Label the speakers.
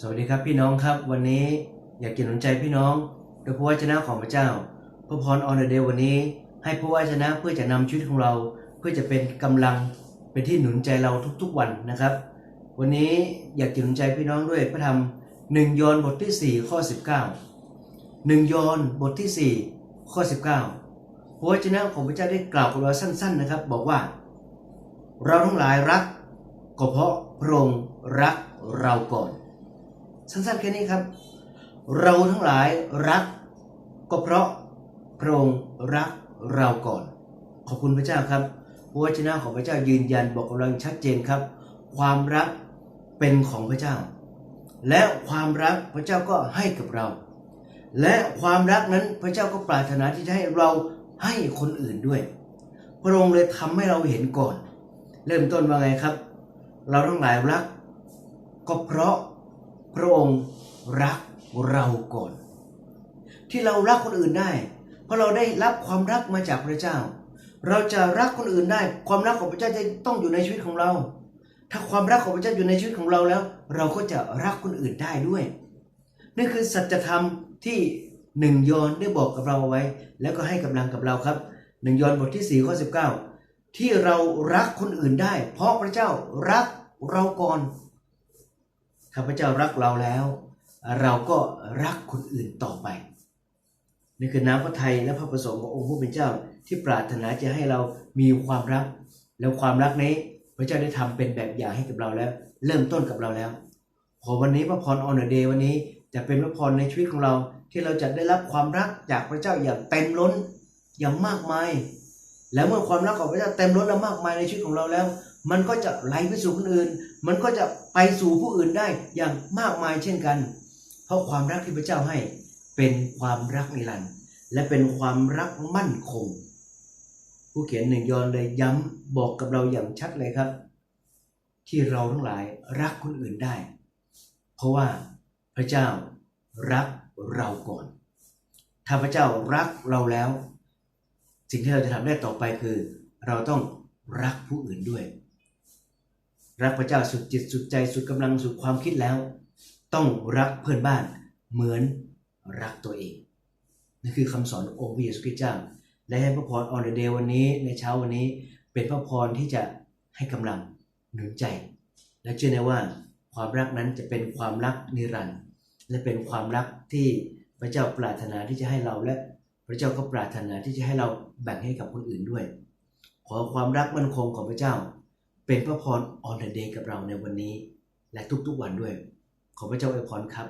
Speaker 1: สวัสดีครับพี่น้องครับ วันนี้อยากเกียรติหนุนใจพี่น้องโดยพระวจนะของพระเจ้าพระพรออนเดย์วันนี้ ให้พระวจนะเพื่อจะนำชีวิตของเรา เพื่อจะเป็นกำลังเป็นที่หนุนใจเราทุกๆวันนะครับ วันนี้อยากเกียรติหนุนใจพี่น้องด้วยพระธรรมหนึ่งยอห์นบทที่ 4 ข้อ 19หนึ่งยอห์นบทที่ 4 ข้อ 19 พระวจนะของพระเจ้าได้กล่าวกับเราสั้น ๆนะครับ บอกว่า เราทั้งหลายรักก็เพราะพระองค์รักเราก่อน สั้นๆแค่นี้ครับ เราทั้งหลายรัก ก็เพราะพระองค์รักเราก่อน ขอบคุณพระเจ้าครับพระวจนะของพระเจ้ายืนยันบอกกับเราอย่างชัดเจนครับ ความรักเป็นของพระเจ้า และความรักพระเจ้าก็ให้กับเรา และความรักนั้นพระเจ้าก็ปรารถนาที่จะให้เราให้คนอื่นด้วย พระองค์เลยทำให้เราเห็นก่อน เริ่มต้นว่าไงครับ เราทั้งหลายรัก ก็เพราะ พระองค์รักเราก่อน ที่เรารักคนอื่นได้ เพราะเราได้รับความรักมาจากพระเจ้า เราจะรักคนอื่นได้ ความรักของพระเจ้าจะต้องอยู่ในชีวิตของเรา ถ้าความรักของพระเจ้าอยู่ในชีวิตของเราแล้ว เราก็จะรักคนอื่นได้ด้วยนี่คือสัจธรรมที่หนึ่งยอนได้บอกกับเราเอาไว้ แล้วก็ให้กำลังกับเราครับหนึ่งยอนบทที่4ข้อ19ที่เรารักคนอื่นได้ เพราะพระเจ้ารักเราก่อน ถ้าพเจ้ารักเราแล้ว เราก็รักคนอื่นต่อไปนี่คือน้ำพระทัยและพระประสงค์ขององค์ผู้เป็นเจ้าที่ปรารถนาจะให้เรามีความรัก แล้วความรักนี้พระเจ้าได้ทำเป็นแบบอย่างให้กับเราแล้ว เริ่มต้นกับเราแล้ว ขอวันนี้พระพรออนเดย์วันนี้จะเป็นพระพรในชีวิตของเราที่เราจะได้รับความรักจากพระเจ้าอย่างเต็มล้นอย่างมากมาย แล้วเมื่อความรักของพระเจ้าเต็มล้นและมากมายในชีวิตของเราแล้ว มันก็จะไหลไปสู่คนอื่น มันก็จะไปสู่ผู้อื่นได้อย่างมากมายเช่นกัน เพราะความรักที่พระเจ้าให้เป็นความรักนิรันดร์และเป็นความรักมั่นคง ผู้เขียนหนึ่งยอนเลยย้ำบอกกับเราอย่างชัดเลยครับ ที่เราทั้งหลายรักคนอื่นได้ เพราะว่าพระเจ้ารักเราก่อน ถ้าพระเจ้ารักเราแล้ว สิ่งที่เราจะทำได้ต่อไปคือ เราต้องรักผู้อื่นด้วย รักพระเจ้าสุดจิตสุดใจสุดกำลังสุดความคิดแล้ว ต้องรักเพื่อนบ้านเหมือนรักตัวเองนี่นคือคำสอนของค์พระเยซูคริสต์เจ้า และให้พระพรออนเดย์วันนี้ในเช้าวันนี้เป็นพระพรที่จะให้กำลังหนุนใจ และเชื่อแน่ว่าความรักนั้นจะเป็นความรักนิรันดร์และเป็นความรักที่พระเจ้าปรารถนาที่จะให้เราและพระเจ้าก็ปรารถนาที่จะให้เราแบ่งให้กับคนอื่นด้วย ขอความรักมั่นคงของพระเจ้า เป็นพระพรออนเดย์กับเราในวันนี้ และทุกๆวันด้วย ขอพระเจ้าอวยพรครับ